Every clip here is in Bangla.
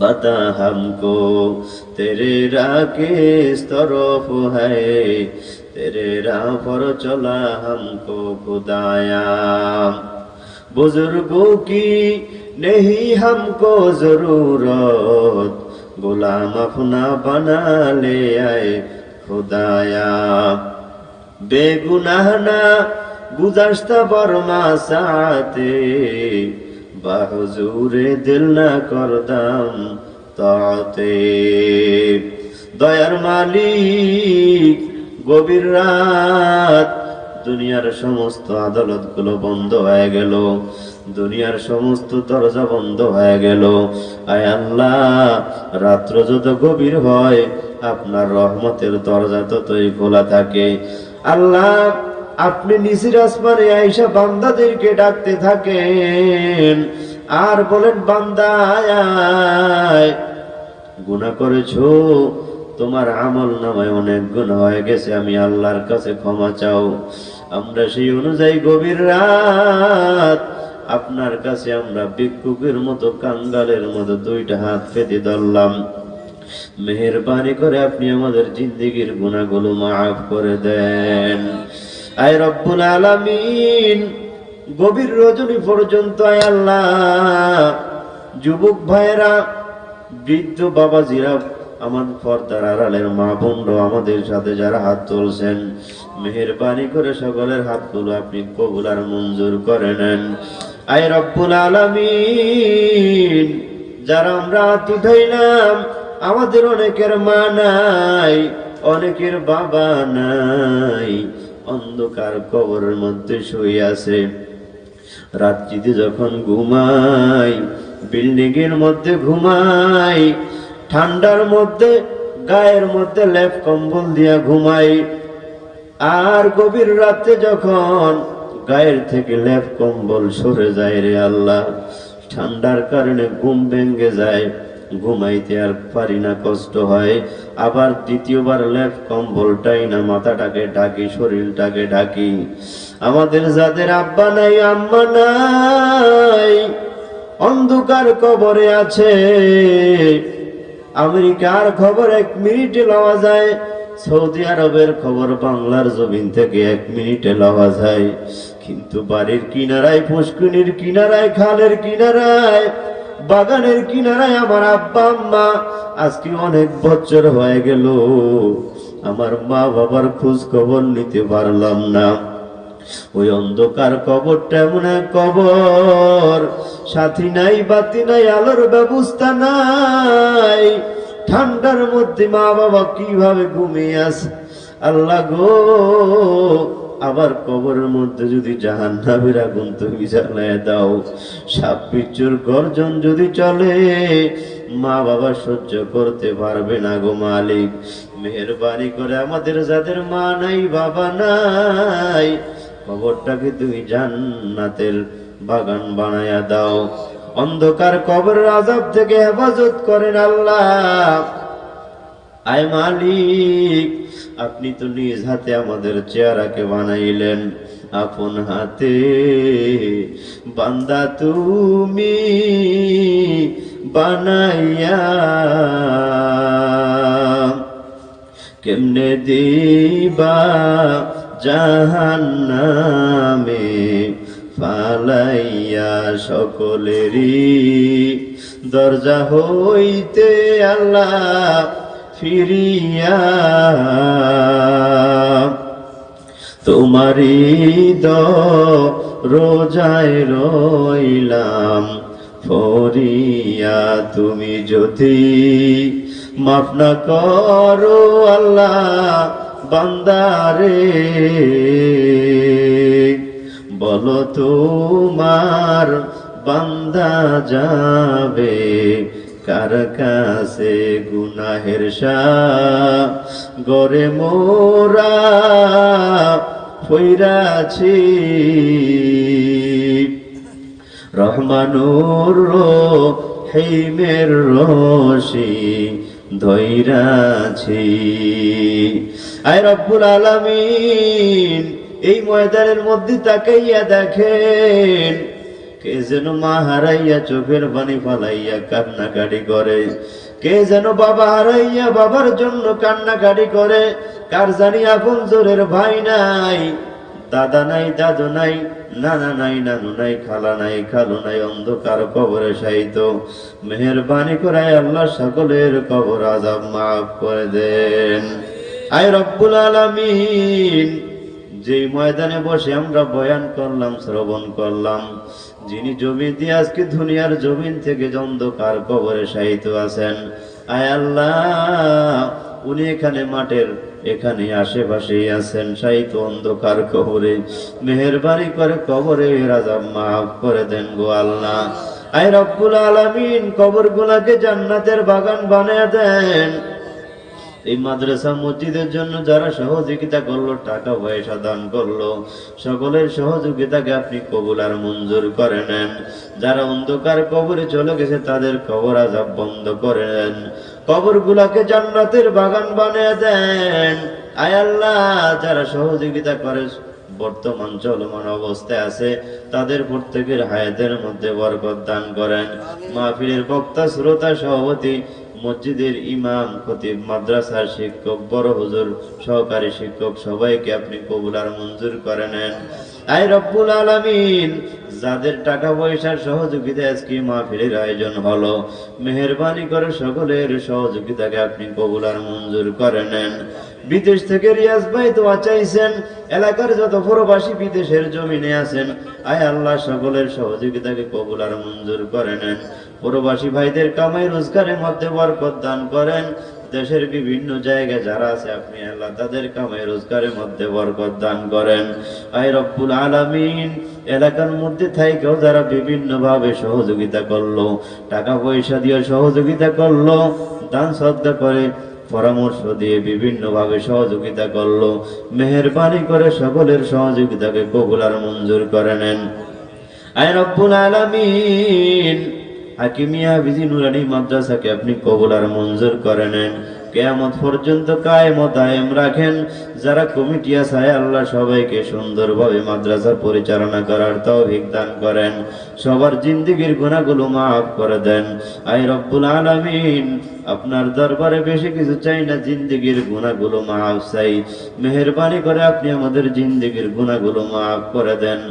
बता हमको तेरे राह के इस तरफ है तेरे राह पर चला हमको खुदाया बुजुर्गों की नहीं हमको जरूरत गुलाम अपना बना ले आए खुदाया बेगुनाह ना गुजश्ता बरमा साथे বাহুজুরে দিল না করদাম তাতে। দয়ার মালিক, গভীর রাত, দুনিয়ার সমস্ত আদালতগুলো বন্ধ হয়ে গেল। দুনিয়ার সমস্ত দরজা বন্ধ হয়ে গেল। আয় আল্লাহ, রাত্র যত গভীর হয়, আপনার রহমতের দরজা ততই খোলা থাকে। আল্লাহ আপনি নিসির আসমানে আইসা বান্দাদেরকে ডাকতে থাকেন। আর বলেন বান্দা আয়। আয় গুনাহ করেছ? তোমার আমল নামায় অনেক গুণ হয়ে গেছে, আমি আল্লাহর কাছে ক্ষমা চাও। আমরা সেই অনুযায়ী গভীর রাত, আপনার কাছে আমরা ভিক্ষুকের মতো কাঙ্গালের মতো দুইটা হাত পেতে ধরলাম। মেহরবানি করে আপনি আমাদের জিন্দিগির গুণাগুলো মাফ করে দেন। আয় রব্বুল আলামিন, গভীর রজনী পর্যন্ত আয় আল্লাহ। যুবক ভাইয়েরা, বৃদ্ধ বাবা বাবাজিরা, আমার পর্দার আড়ালের মা বোনরা, আমাদের সাথে যারা হাত তুলছেন, মেহরবানি করে সকলের হাতগুলো আপনি কবুল আর মঞ্জুর করে নেন। আয় রব্বুল আলামিন, যারা আমরা হাত উঠাইলাম, আমাদের অনেকের মা নাই, অনেকের বাবা নাই। অন্ধকার কবরের মধ্যে শুয়ে আছে। রাত্রিতে যখন ঘুমাই বিল্ডিং এর মধ্যে ঘুমাই, ঠান্ডার মধ্যে, গায়ের মধ্যে লেপ কম্বল দিয়া ঘুমাই, আর গভীর রাতে যখন গায়ের থেকে লেপ কম্বল সরে যায় রে আল্লাহ, ঠান্ডার কারণে ঘুম ভেঙে যায়। ঘুমাইতে আর পারি না, কষ্ট হয়। আবার দ্বিতীয়বার লেপ কম্বলটাই না, মাথাটাকে ঢাকি শরীরটাকে ঢাকি আমাদের যাদের আব্বা নাই, আম্মা নাই, অন্ধকার কবরে আছে। আমেরিকার খবর এক মিনিটে লওয়া যায়, সৌদি আরবের খবর বাংলার জমিন থেকে এক মিনিটে লওয়া যায়। কিন্তু বাড়ির কিনারায় পুষ্কুনির কিনারায়, খালের কিনারায় বাগানের কিনারায় আমার আব্বা, আম্মা, আজকে অনেক বছর হয়ে গেল। আমার মা বাবার খোঁজ খবর নিতে পারলাম না। ওই অন্ধকার কবরটা এমন কবর। সাথী নাই, বাতি নাই, আলোর ব্যবস্থা নাই। ঠান্ডার মধ্যে মা বাবা কীভাবে ঘুমিয়ে আছে আল্লাহ গো আবার কবরের মধ্যে যদি জাহান নামের আগুন তুমি জ্বালায় দাও সাপ গর্জন যদি চলে, মা বাবা সহ্য করতে পারবে না গো মালিক। মেহরবানি করে আমাদের যাদের মা নাই, বাবা নাই, কবরটাকে তুমি জান্নাতের বাগান বানায়া দাও। অন্ধকার কবরের আজাব থেকে হেফাজত করেন আল্লাহ। আয় মালিক, আপনি তো নিজ হাতে আমাদের চেহারাকে বানাইলেন। আপন হাতে, বান্দা তুমি বানাইয়া কেমনে দিবা জাহান্নামে ফালাইয়া সকলেরই দরজা হইতে আল্লাহ ফিরিয়া তোমারি দ রোজায় রইলাম ফরিয়া। তুমি যদি মাফ না করো আল্লাহ বান্দারে, বলো তোমার বান্দা যাবে কার কাছে গুনাহের শাহ গরে মোরা ফইরাছি রহমানুর হেমের রশি ধৈরাছি আয় রব্বুল আলামিন, এই ময়দানের মধ্যে তাকাইয়া দেখেন কে যেন মা হারাইয়া চোখের পানি ফালাইয়া কান্নাকাটি করে? কে যেন বাবা হারাইয়া বাবার জন্য কান্নাকাটি করে? কার জানি আপন জোরের ভাই নাই, দাদা নাই, দাদু নাই, নানা নাই, নানু নাই, খালা নাই, খালু নাই, অন্ধকার কবরে সাইত মেহরবানি করে আল্লাহ সকলের কবর আজাব মাফ করে দেন। আয় রব্বুল আলামিন, যেই ময়দানে বসে আমরা বয়ান করলাম, শ্রবণ করলাম যিনি জমি দিয়ে আজকে দুনিয়ার জমিন থেকে অন্ধকার কবরে সাহিত্য আছেন, আয় আল্লাহ, উনি এখানে মাঠের এখানে আশেপাশেই আছেন সাহিত্য অন্ধকার কবরে। মেহরবানি করে কবরে রাজা মাফ করে দেন গো আল্লাহ। আয় রব্বুল আলামিন কবর গুলাকে জান্নাতের বাগান বানিয়ে দেন। এই মাদ্রাসা মসজিদের জন্য যারা সহযোগিতা করল, টাকা পয়সা দান করল, সকলের সহযোগিতাকে আপনি কবুল আর মঞ্জুর করে নেন। যারা অন্ধকার কবরে চলে গেছে, তাদের কবর আজাব বন্ধ করে নেন। কবর গুলাকে জান্নাতের বাগান বানিয়ে দেন। আয় আল্লাহ, যারা সহযোগিতা করে, বর্তমান চলমান অবস্থায় আছে, তাদের প্রত্যেকের হায়াতের মধ্যে বরকত দান করেন। মাহফিলের বক্তা, শ্রোতা, সভাপতি মসজিদের ইমাম, খতিব, মাদ্রাসার শিক্ষক, বড় হুজুর, সহকারী শিক্ষক, সবাইকে আপনি কবুল আর মঞ্জুর করে নেন। আই রব্বুল আলামিন, যাদের টাকা পয়সার সহযোগিতা আজকে মাহফিলের আয়োজন হলো, মেহরবানি করে সকলের সহযোগিতাকে আপনি কবুল আর মঞ্জুর করে নেন। বিদেশ থেকে রিয়াজ ভাই দোয়া চাইছেন এলাকার যত প্রবাসী বিদেশের জমিনে আছেন, আয় আল্লাহ সকলের সহযোগিতাকে কবুল আর মঞ্জুর করে নেন। প্রবাসী ভাইদের কামাই রোজগারের মধ্যে বরকত দান করেন। দেশের বিভিন্ন জায়গায় যারা আছে, আপনি আল্লাহ তাদের কামাই রোজগারের মধ্যে বরকত দান করেন। আয় রব্বুল আলামিন, এলাকার মধ্যে থাইকেও যারা বিভিন্ন ভাবে সহযোগিতা করল, টাকা পয়সা দিয়ে সহযোগিতা করল, দান শ্রদ্ধা করে পরামর্শ দিয়ে বিভিন্নভাবে সহযোগিতা করল। মেহরবানি করে সকলের সহযোগিতাকে কবুল আর মঞ্জুর করে নেন। আলামিন। হাকিমিয়া বিজি নুরানি মাদ্রাসাকে আপনি কবুল আর মঞ্জুর করে নেন। কেয়ামত পর্যন্ত কায়েমত আয়েম রাখেন। যারা কমিটি আছে, আয় আল্লাহ সবাইকে সুন্দরভাবে মাদ্রাসা পরিচালনা করার তৌফিক দান করেন। সবার জিন্দিগির গুণাগুলো মাফ করে দেন। আয় রব্বুল আলামিন, আপনার দরবারে বেশি কিছু চাই না, জিন্দিগির গুণাগুলো মাফ চাই। মেহরবানি করে আপনি আমাদের জিন্দিগির গুণাগুলো মাফ করে দেন।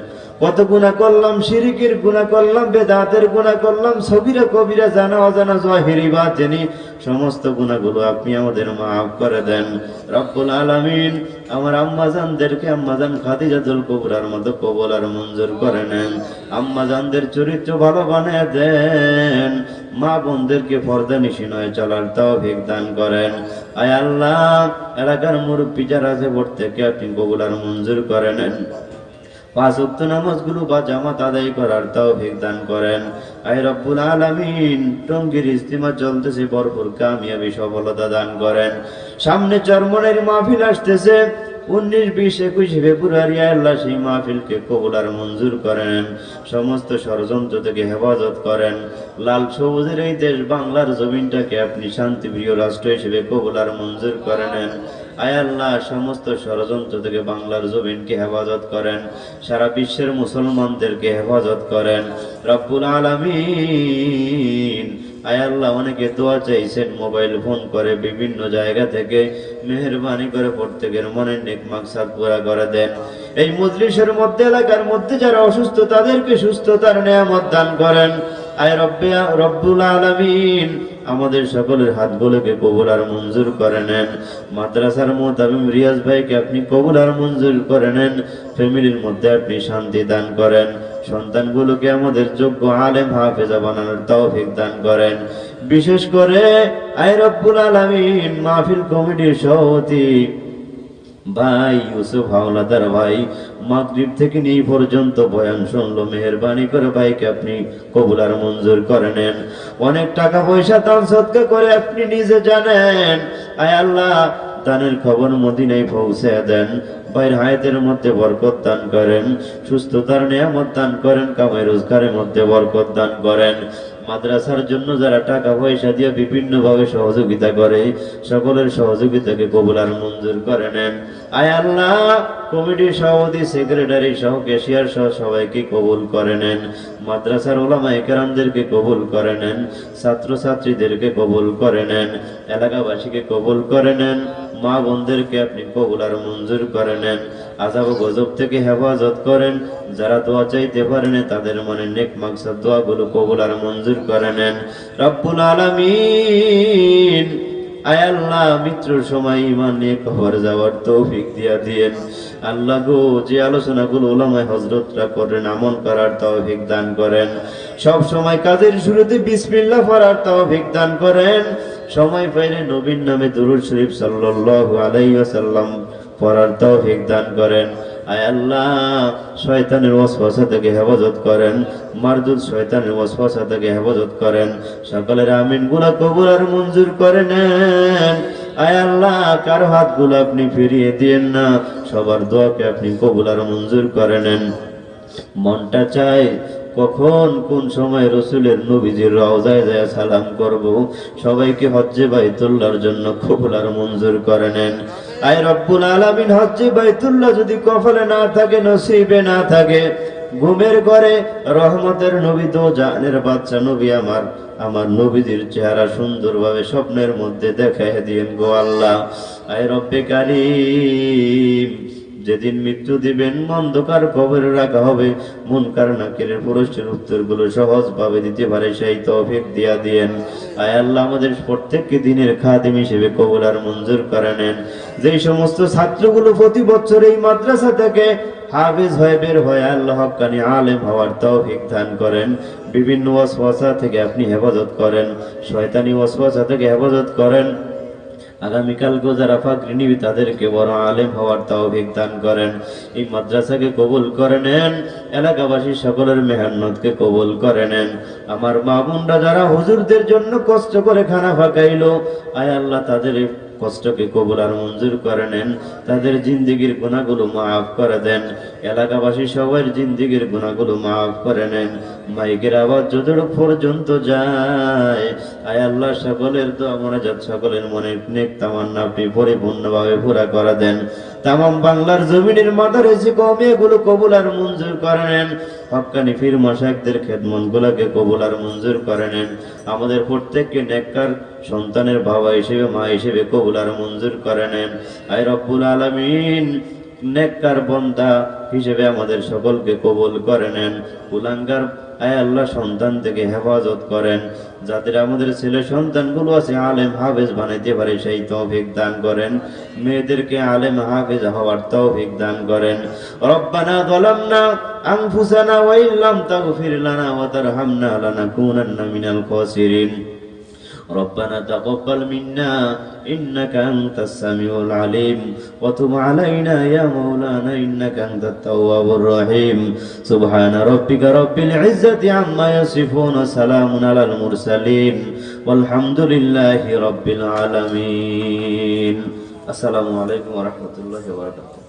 কত গুণা করলাম, শিরিকের গুণা করলাম, বেদাতের গুণা করলাম সবিরা কবিরা জানা, অজানা, জহিরি বা জেনি, সমস্ত গুণাগুলো আপনি আমাদের মাফ করে দেন। রব্বুল আলামিন আমার আম্মাজানদেরকে, আম্মাজান খাদিজাতুল কুবরার মতো কবল আর মঞ্জুর করে নেন। আম্মাজানদের চরিত্র ভালো বানিয়ে দেন। মা বোনদেরকে পর্দা নিশি নয়, চলার তৌফিক দান করেন। আয় আল্লাহ, এলাকার মুরব্বী যারা আছে, প্রত্যেককে আপনি কবুল আর মঞ্জুর করে নেন। পাঁচ উক্ত নামাজগুলো বা জামাত আদায় করার তৌফিক দান করেন। আয় রব্বুল আলামিন, টঙ্গির ইস্তিমা চলতেছে, ভরপুর কামিয়াবি সফলতা দান করেন। সামনে চরমনের মাহফিল আসতেছে, উনিশ, বিশ, একুশ ফেব্রুয়ারি আল্লাহ সেই মাহফিলকে কবুল আর মঞ্জুর করেন। সমস্ত ষড়যন্ত্র থেকে হেফাজত করেন। লাল সবুজের এই দেশ বাংলার জমিনটাকে আপনি শান্তিপ্রিয় রাষ্ট্র হিসেবে কবুল আর মঞ্জুর করে নেন। আয় আল্লাহ, সমস্ত ষড়যন্ত্র থেকে বাংলার জমিনকে হেফাজত করেন, সারা বিশ্বের মুসলমানদেরকে হেফাজত করেন। রব্বুল আলামিন, আয় আল্লাহ, অনেকে দোয়া চাইছেন, মোবাইল ফোন করে বিভিন্ন জায়গা থেকে মেহরবানি করে প্রত্যেকের মনের নেক মাকসাদ পুরা করে দেন। এই মজলিসের মধ্যে, এলাকার মধ্যে যারা অসুস্থ, তাদেরকে সুস্থতার নিয়ামত দান করেন। আয় রব্বে, রব্বুল আলামিন আমাদের সকলের হাতগুলোকে কবুল আর মঞ্জুর করে নেন। মাদ্রাসার মোতাবিম রিয়াজ ভাইকে আপনি কবুল আর মঞ্জুর করে নেন। ফ্যামিলির মধ্যে আপনি শান্তি দান করেন। সন্তানগুলোকে আমাদের যোগ্য আলেম হাফেজা বানানোর তৌফিক দান করেন। বিশেষ করে আই আলামিন মাহফিল কমিটির সভাপতি ভাই ইউসুফ হাওলাদার ভাই, মাগরিব থেকে নিয়ে পর্যন্ত বয়ান শুনলো, মেহরবানি করে ভাইকে আপনি কবুল আর মঞ্জুর করে নেন। অনেক টাকা পয়সা, দান সৎকা করে আপনি নিজে জানেন। আয় আল্লাহ, দানের খবর মদিনায় পৌঁছে দেন। ভাইয়ের হায়াতের মধ্যে বরকত দান করেন। সুস্থতার নিয়ামত দান করেন। কামাই রোজগারের মধ্যে বরকত দান করেন। মাদ্রাসার জন্য যারা টাকা পয়সা দিয়ে বিভিন্ন ভাবে সহযোগিতা করে, সকলের সহযোগিতাকে কবুল আর মঞ্জুর করে নেন। আয় আল্লাহ কমিটির সভাপতি, সেক্রেটারি সহ ক্যাশিয়ার সহ সবাইকে কবুল করে নেন। মাদ্রাসার ওলামা একরামদেরকে কবুল করে নেন। ছাত্রছাত্রীদেরকে কবুল করে নেন। এলাকাবাসীকে কবুল করে নেন। মা বোনদেরকে আপনি কবুল আর মঞ্জুর করে নেন। আজাব গজব থেকে হেফাজত করেন। যারা দোয়া চাইতে পারেন তাদের মনে নেক মাকসাদ দোয়াগুলো কবুল আর মঞ্জুর করে নেন। রব্বুল আলামিন, আয় আল্লাহ, মৃত্যুর সময় ইমান নিয়ে কবর যাওয়ার তৌফিক দিয়া দিয়েন। আল্লাহ গো, যে আলোচনাগুলো ওলামায় হজরতরা করেন, আমল করার তৌফিক দান করেন। সব সময় কাজের শুরুতে বিসমিল্লাহ পড়ার তৌফিক দান করেন। সময় পাইলে নবীন নামে দুরুদ শরীফ সাল্লাল্লাহু আলাইহি ওয়াসাল্লাম পড়ার তৌফিক দান করেন। আয় আল্লাহ, শয়তানের ওয়াসওয়াসা থেকে হেফাজত করেন। মারদুদ শয়তানের ওয়াসওয়াসা থেকে হেফাজত করেন। সকলের আমিনগুলা কবুল আর মঞ্জুর করে নেন। আয় আল্লাহ, কারও হাতগুলো আপনি ফিরিয়ে দিয়েন না, সবার দোয়াকে আপনি কবুল আর মঞ্জুর করে নেন। মনটা চায় কখন কোন সময় রসুলের নবীজির রওজায় যায় সালাম করব? সবাইকে হজ্জে বাইতুল্লাহর জন্য কবুল আর মঞ্জুর করে নেন। আয় রব্বুল আলামিন, হজ্জে বাইতুল্লাহ যদি কফলে না থাকে, নসিবে না থাকে, ঘুমের ঘরে রহমতের নবী তো জানের বাচ্চা নবী আমার আমার নবীজির চেহারা সুন্দরভাবে স্বপ্নের মধ্যে দেখাই দিয়েন গো আল্লাহ। আয় রব্বে কারিম যেদিন মৃত্যু দিবেন, অন্ধকার কবরে রাখা হবে। মন কার নাকের প্রশ্নের উত্তরগুলো সহজ ভাবে দিতে পারে, সেই তৌফিক দিয়া দিয়েন। আয় আল্লাহ, আমাদের প্রত্যেককে দিনের খাদিম হিসেবে কবুল আর মঞ্জুর করে নেন। যেই সমস্ত ছাত্রগুলো প্রতি বছর এই মাদ্রাসা থেকে হাফেজ হয়ে বের হয়ে আল্লাহ হকানি আলেম হওয়ার তৌফিক দান করেন। বিভিন্ন ওয়াসওয়াসা থেকে আপনি হেফাজত করেন। শয়তানি ওয়াসওয়াসা থেকে হেফাজত করেন। আগামীকাল যারা ফাকরি তাদেরকে বড় আলেম হওয়ার তৌফিক দান করেন। এই মাদ্রাসাকে কবুল করে নেন, এলাকাবাসী সকলের মেহান্নকে কবুল করে নেন। আমার মা বোনরা যারা হুজুরদের জন্য কষ্ট করে খানা ফাঁকাইল, আয় আল্লাহ তাদের কষ্টকে কবুল আর মঞ্জুর করে নেন, তাদের জিন্দিগির গুণাগুলো মাফ করে দেন। এলাকাবাসী সবার জিন্দিগির গুণাগুলো মাফ করে নেন। মাইকের আবার যতটুকু পর্যন্ত যায়, আয় আল্লাহ, সকলের তো আমরা সকলের মনে নেক তামান্না আপনি পরিপূর্ণভাবে পুরা করে দেন। তামাম বাংলার জমিনের মাথার এসে কমে এগুলো কবুল আর মঞ্জুর করে নেন। হক্কানি ফির মশাকদের খেদমন গুলাকে কবুল আর মঞ্জুর করে নেন। আমাদের প্রত্যেককে নেককার সন্তানের বাবা হিসেবে, মা হিসেবে কবুল আর মঞ্জুর করে নেন। আয় রব্বুল আলমিন, নেককার বন্দা হিসেবে আমাদের সকলকে কবুল করে নেন। কুলাঙ্গার আয় আল্লাহ সন্তান থেকে হেফাজত করেন যাদের আমাদের ছেলে সন্তানগুলো আছে আলেম হাফেজ বানাইতে পারে সেই তৌফিক দান করেন মেয়েদেরকে আলেম হাফেজ হওয়ার তৌফিক দান করেন রব্বানা ظلمنا أنفسنا وإن لم تغفر لنا وترحمنا لنكونن من الخاسرين ربنا تقبل منا إنك أنت السميع العليم وتب علينا يا مولانا إنك أنت التواب الرحيم. سبحان ربك رب العزة عما يصفون سلام على المرسلين والحمد لله رب العالمين. السلام عليكم ورحمة الله وبركاته.